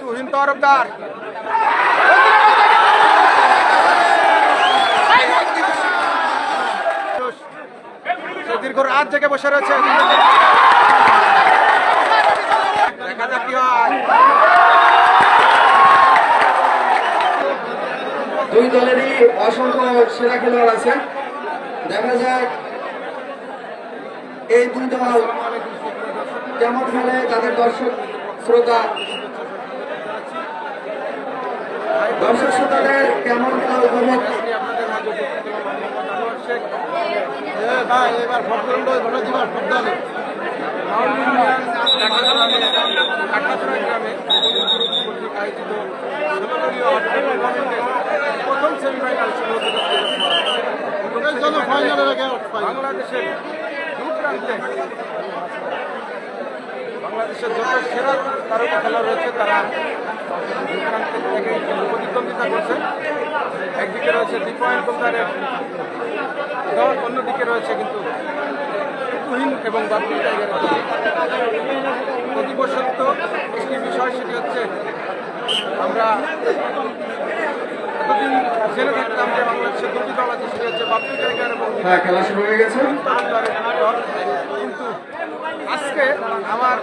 তুহিন তরফদার দীর্ঘ রাত জেগে বসে রয়েছে। দেখা যাক কি হয়। দুই দলেরই অসংখ্য সেরা খেলোয়াড় আছে। দেখা যাক এই দুই দল কেমন খেলে তাদের দর্শক, শ্রোতা দর্শক শ্রোতাদের কেমন উপভোগ প্রথম সেমিফাইনাল শুরু হতে যাচ্ছে। বাংলাদেশের দূর বাংলাদেশের যত সেরা তারকা খেলা রয়েছে, তারা প্রতিদ্বন্দ্বিতা করছে একদিকে রয়েছে দীপায়ন কোমদারের দল অন্যদিকে রয়েছে কিন্তু তুহিন এবং বাপি টাইগারের অতীব সত্য একটি বিষয় সেটি হচ্ছে আমরা এতদিন জেনে থাকতাম যে বাংলাদেশের দুটি দল আছে সেটি হচ্ছে বাপি টাইগার এবং হ্যাঁ খেলা শুরু হয়ে গেছে। কিন্তু আজকে আমার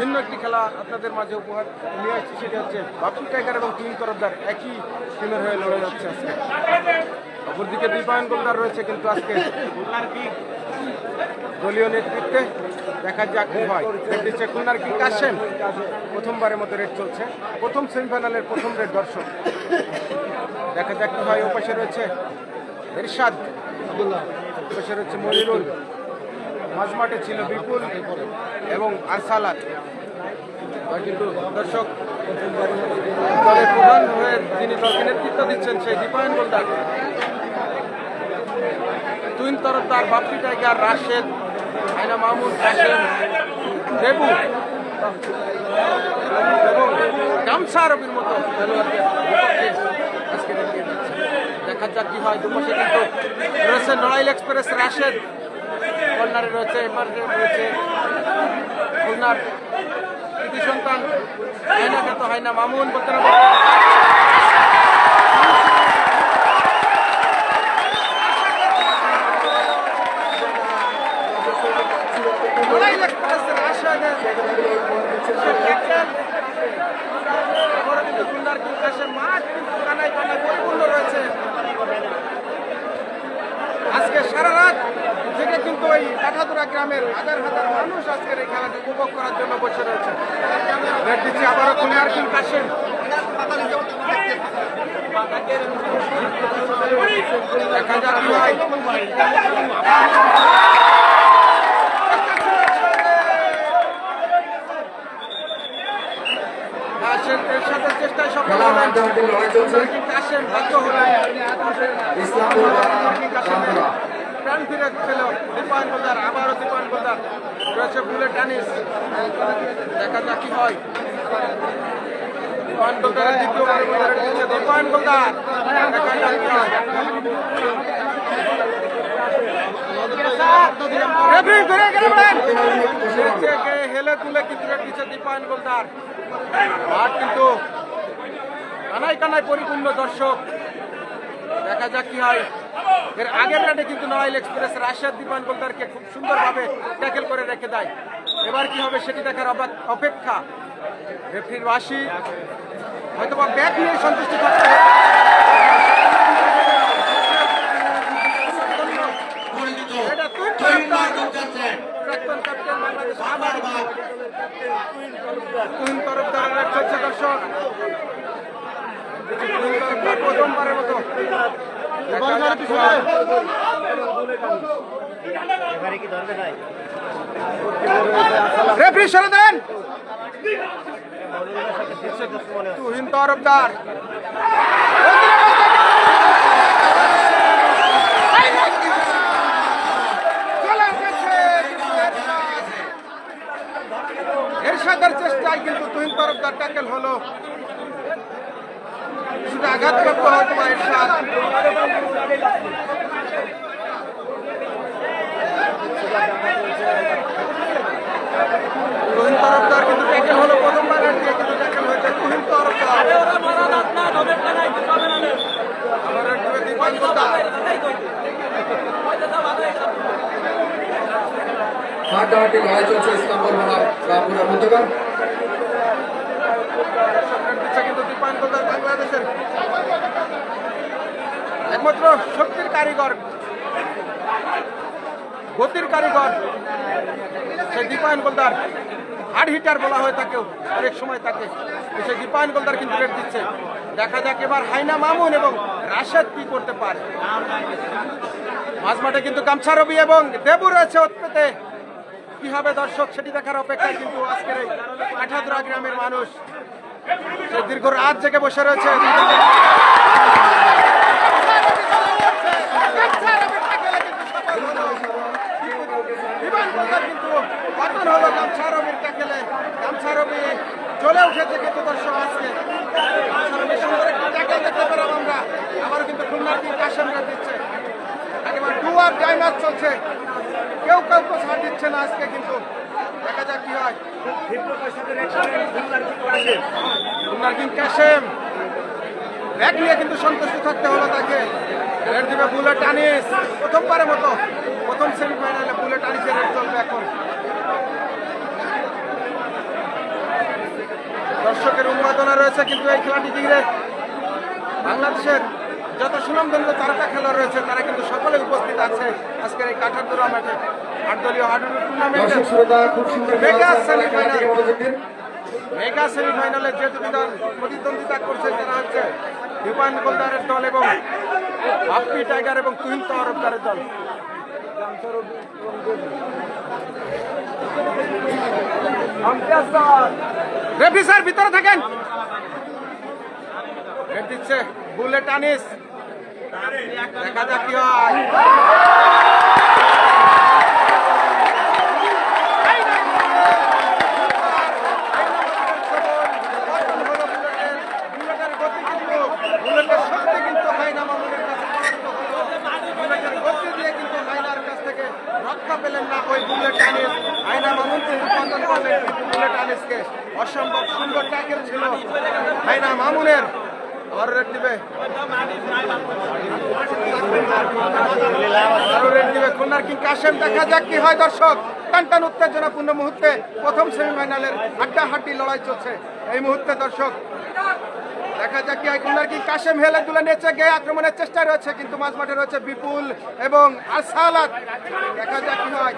ভিন্ন একটি খেলা আপনাদের মাঝে উপহার নিয়ে আসছি সেটি হচ্ছে বাপি টাইগার এবং টিম তরফদার একই টিমের হয়ে লড়াই হচ্ছে আজকে। অপরদিকে দীপায়ন গোলদার রয়েছে কিন্তু আজকে দলীয় নেতৃত্বে। দেখা যাক কি হয়। দিচ্ছে খুলনার কি কাশেম প্রথমবারের মতো রেড চলছে। প্রথম সেমিফাইনালের প্রথম রেড দর্শক। দেখা যাক কি হয়। ওপাশে রয়েছে এরশাদ। ওপাশে রয়েছে মনিরুল। মাঝমাঠে ছিল বিপুল এবং আরসালাত। আর কিন্তু দর্শক, দলের প্রধান হয়ে যিনি দলকে নেতৃত্ব দিচ্ছেন, সেই দীপায়ন গোলদার। তুইন তরফদার বাপ্পি টাইগার, রাশেদ, আয়না মাহমুদ দেবু এবং গামছা রবির মতো আজকে দেখা যাক কি হয় দুপাশে কিন্তু রয়েছে নড়াইল এক্সপ্রেস, রাশেদ। কর্নারে রয়েছে এপারে রয়েছে খুলনার কৃতি সন্তান আয়না খ্যাত হায়না মামুন বলতে না বলতে নড়াইল এক্সপ্রেস রাশেদের সে ক্যাপ্টেন এবারে কিন্তু খুলনার কিংকাশে মাঠ কিন্তু কানায় কানায় পরিপূর্ণ রয়েছে আজকে সারা রাত থেকে কিন্তু ওই গ্রামের হাজার হাজার মানুষ আজকের এই খেলাটি উপভোগ করার জন্য বসে রয়েছে। আবারও কাশেম। দেখা যাক কি হয়। ইসলামপুর প্রাণ ফিরে পেল দীপায়ন গোলদার আবারও দীপায়ন গোলদার রয়েছে বুলেট টানিস দেখা যাক কি হয়। দেখা যাক কি হয় হেলে তুলে কিন্তু দিচ্ছে দীপায়ন গোলদার মাঠ কিন্তু কানায় কানায় পরিপূর্ণ দর্শক। দেখা যাক কি হয়। এর আগের রানে কিন্তু নড়াইল এক্সপ্রেস রাশিয়ার দীপান গোলদারকে খুব সুন্দরভাবে ট্যাকেল করে রেখে দেয় এবার কি হবে সেটি দেখার অপেক্ষা রেফরির বাসি হয়তো বা ব্যাট নিয়ে সন্তুষ্টি থাকতে দর্শক প্রথমবারের মতো হয়। রেফারি সরে দেন। তুহিন তরফদার এরশাদের চেষ্টায় কিন্তু তুহিন তরফদার ট্যাকেল হলো। কিছুটা আঘাতপ্রাপ্ত হয়তো বা এরশাদ রহিম তরফদার কিন্তু ট্যাকেল হলো প্রথম বাগান দিয়ে কিন্তু ট্যাকেল হয়েছে? রহিম তরফদার আবার একটু দীপাঞ্জ হাড্ডাহাড্ডি লড়াই চলছে ইসলামপুর রামপুরের একমাত্র শক্তির কারিগর, গতির কারিগর, সেই দীপায়ন গোলদার হার্ড হিটার বলা হয় তাকেও। অনেক সময় তাকে সেই দীপায়ন গোলদার কিন্তু রেট দিচ্ছে। দেখা যাক এবার হাইনা মামুন এবং রাশেদ কি করতে পারে। মাঝ মাঠে কিন্তু গামছা রবি এবং দেবু রয়েছে ওৎপেতে কি হবে দর্শক, সেটি দেখার অপেক্ষায় কিন্তু আজকের এই আঠাদরা গ্রামের মানুষ। দীর্ঘ রাত জেগে বসে রয়েছে। পতন হলো গামছা রবির চলে উঠেছে কিন্তু দর্শক আজকে সুন্দর একটি কিন্তু খুলনার কাশেমরা দিচ্ছে একেবারে টু আর টাইমার চলছে কেউ কাউকে ছাড় দিচ্ছে না আজকে কিন্তু দেখা যাক কি হয় খুলনার কিং কাশেম নিয়ে কিন্তু সন্তুষ্ট থাকতে হলো তাকে। রেড দিবে বুলেট আনিস প্রথমবারের মতো। প্রথম সেমিফাইনালে বুলেট আনিসের রেড চলবে এখন। দর্শকের উন্মাদনা রয়েছে কিন্তু এই খেলাটি ঘিরে বাংলাদেশের যত সুনামধন্য তারকা খেলোয়াড় রয়েছে তারা কিন্তু সকলে উপস্থিত আছে আজকের এই কাঠারদুরা মাঠে আট দলীয় হাডুডু টুর্নামেন্টে মেগা দিন। মেগা সেমিফাইনালে যে দুটি দল প্রতিদ্বন্দ্বিতা করছে তারা হচ্ছে গোলদারের দল এবং হাপ্পি টাইগার এবং কুইন তরফদারের দল। Referee sir. ভিতরে থাকেন। দিচ্ছে বুলেট আনিস। দেখা যাক কি হয় বুলেটের গতি কিন্তু বুলেটের শক্তি কিন্তু হাইনা মামুনের কাছে পরাস্ত হলো। বুলেটের গতি দিয়ে কিন্তু হাইনার কাছ থেকে রক্ষা পেলেন না ওই বুলেট আনিস হাইনা মামুন কিন্তু পতন করলেন কিন্তু বুলেট আনিসকে অসম্ভব সুন্দর ট্যাকেল ছিল হাইনা মামুনের আরও রেট দিবে আরও রেট দিবে কাশেম দেখা যাক কি হয় দর্শক টান টান উত্তেজনাপূর্ণ মুহূর্তে প্রথম সেমিফাইনালের হাড্ডাহাড্ডি লড়াই চলছে এই মুহূর্তে দর্শক দেখা যাক কি হয় খুলনার কিং কাশেম হেলে নেচে গিয়ে আক্রমণের চেষ্টা রয়েছে, কিন্তু মাঝ মাঠে রয়েছে বিপুল এবং আসালাত দেখা যাক কি হয়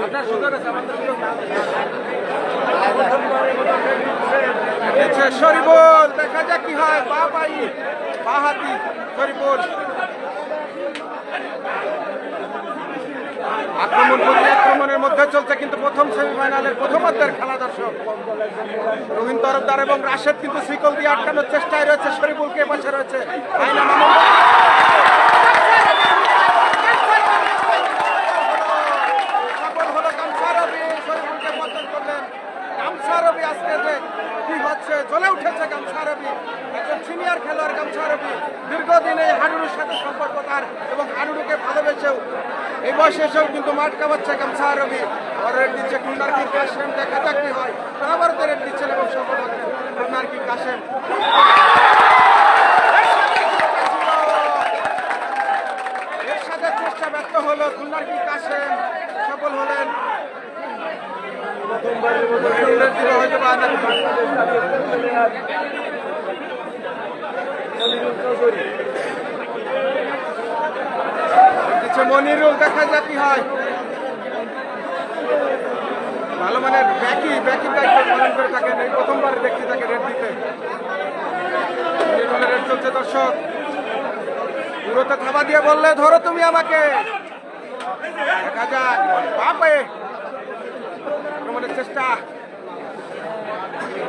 আপনার সুযোগ আছে আমাদের সুযোগ না দিচ্ছে শরীফুল দেখা যাক কি হয়। বা পাই বাহাতি শরীফুল আক্রমণ প্রতি আক্রমণের মধ্যে চলছে কিন্তু প্রথম সেমিফাইনালের প্রথমার্ধের খেলা দর্শক। রোহিন তরফদার এবং রাশেদ কিন্তু শিকল দিয়ে আটকানোর চেষ্টায় রয়েছে। শরীফুলকে পাশে রয়েছে। আইনা মামুন সফল হলো গামছা রবি শরীফুলকে পতন করলেন গামছা রবি আজকে যে কি হচ্ছে জ্বলে উঠেছে গামছা রবি। একজন সিনিয়র খেলোয়াড় গামছা রবি। দীর্ঘদিন এই হাডুডুর সাথে সম্পর্ক তার এবং হাডুডুকে ভালোবেসেও এই বয়সে এসেও কিন্তু মাঠ কামাচ্ছে গামছা রবি। রেড দিচ্ছে খুলনার কি কাশেম দেখা যাক কি হয়। আবার তো রেড দিচ্ছেন এবং সফল হচ্ছেন কি কাশেম। এর সাথে চেষ্টা ব্যর্থ হলো খুলনার কি কাশেম সফল হলেন হয়তো বা দিচ্ছে মনিরুল দেখা যাক হয়। ভালো মানের ব্যাকি ব্যাকি দায়িত্ব পালন করে থাকেন। এই প্রথমবার দেখছি তাকে রেড দিতে। রেড চলছে দর্শক। পুরোতে থাবা দিয়ে বললে ধরো তুমি আমাকে। দেখা যাক। বাপে! চেষ্টা।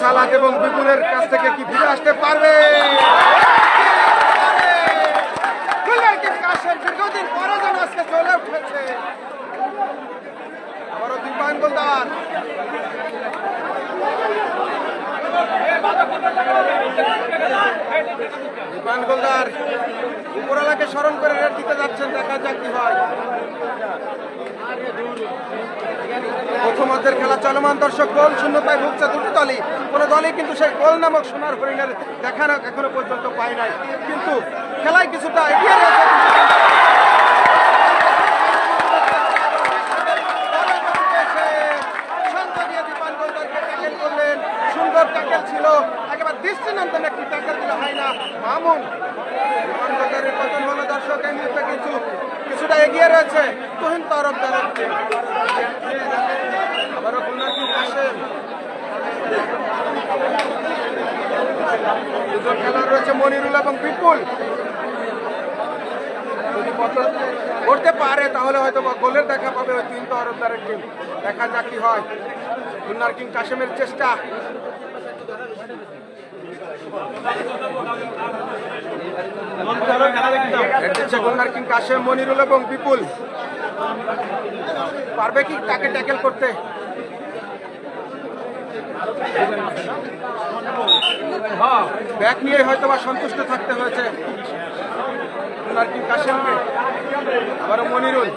সালাদ এবং বিপুলের কাছ থেকে কি ফিরে আসতে পারবে খুলনার কিং কাশেম দীর্ঘদিন পরে যেন আজকে চলে উঠেছে। আবারও দীপায়ন গোলদার। দীপায়ন গোলদার, উপরওয়ালাকে স্মরণ করে রেট দিতে যাচ্ছেন, দেখা যাক কি হয়। প্রথমার্ধের খেলা চলমান, দর্শক, গোল শূন্যতায় ভুগছে দুটি দলই। কোনো দলই কিন্তু সেই গোল নামক সোনার হরিণের দেখানো এখনও পর্যন্ত পায় নাই। কিন্তু খেলায় কিছুটা এগিয়ে রয়েছে শান্ত দিয়ে দীপান গোলদারকে ট্যাকেল করলেন সুন্দর ট্যাকেল ছিল ট্যাকেল দিল হয় না। মামুন গোলদারের পতন হলো দর্শক, এই মুহূর্তে কিছু কিছুটা এগিয়ে রয়েছে। তুহিন তরফদারের টিম আবারও খুলনার কি আসেন দুজন খেলোয়াড় রয়েছে, মনিরুল এবং বিপুল। যদি পতন করতে পারে, তাহলে হয়তো গোলের দেখা পাবে ওই তিন তরফদারের টিম। দেখা যাক কি হয়। খুলনার কিং কাশেমের চেষ্টা। কিং কাশেম, মনিরুল এবং বিপুল। পারবে কি তাকে ট্যাকেল করতে? ব্যাক নিয়ে হয়তো বা সন্তুষ্ট থাকতে হয়েছে। কাশেমকে। আবারও মনিরুল।